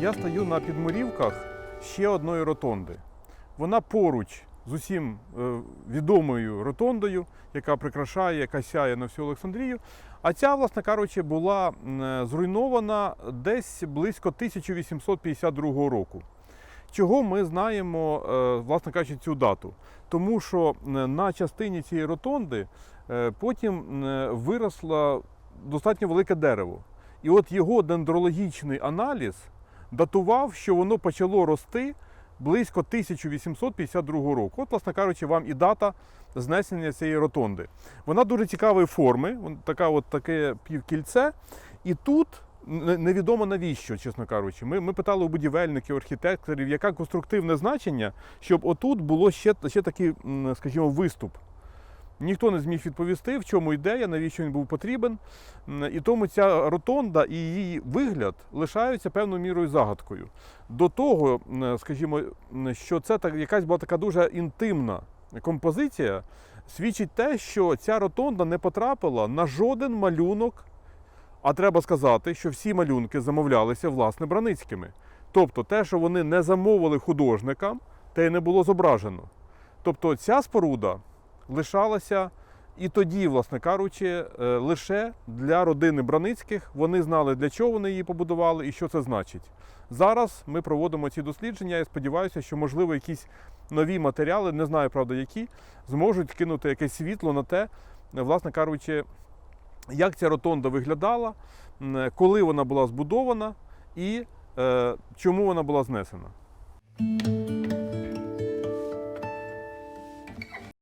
Я стою на підмурівках ще одної ротонди. Вона поруч з усім е, відомою ротондою, яка прикрашає, яка сяє на всю Олександрію. А ця, власне кажучи, була е, зруйнована десь близько 1852 року. Чого ми знаємо, е, власне кажучи, цю дату? Тому що на частині цієї ротонди потім виросло достатньо велике дерево. І от його дендрологічний аналіз датував, що воно почало рости близько 1852 року. От, власне кажучи, вам і дата знесення цієї ротонди. Вона дуже цікавої форми, така от таке півкільце. І тут невідомо навіщо, чесно кажучи. Ми, ми питали у будівельників, архітекторів, яке конструктивне значення, щоб отут було ще, ще такий, скажімо, виступ. Ніхто не зміг відповісти, в чому ідея, навіщо він був потрібен. І тому ця ротонда і її вигляд лишаються певною мірою загадкою. До того, скажімо, що це так, якась була така дуже інтимна композиція, свідчить те, що ця ротонда не потрапила на жоден малюнок. А треба сказати, що всі малюнки замовлялися власне Браницькими. Тобто те, що вони не замовили художникам, те й не було зображено. Тобто ця споруда лишалася і тоді, власне кажучи, е, лише для родини Браницьких. Вони знали, для чого вони її побудували і що це значить. Зараз ми проводимо ці дослідження. Я сподіваюся, що можливо якісь нові матеріали, не знаю правда які, зможуть кинути якесь світло на те, власне кажучи, як ця ротонда виглядала, коли вона була збудована і е, чому вона була знесена.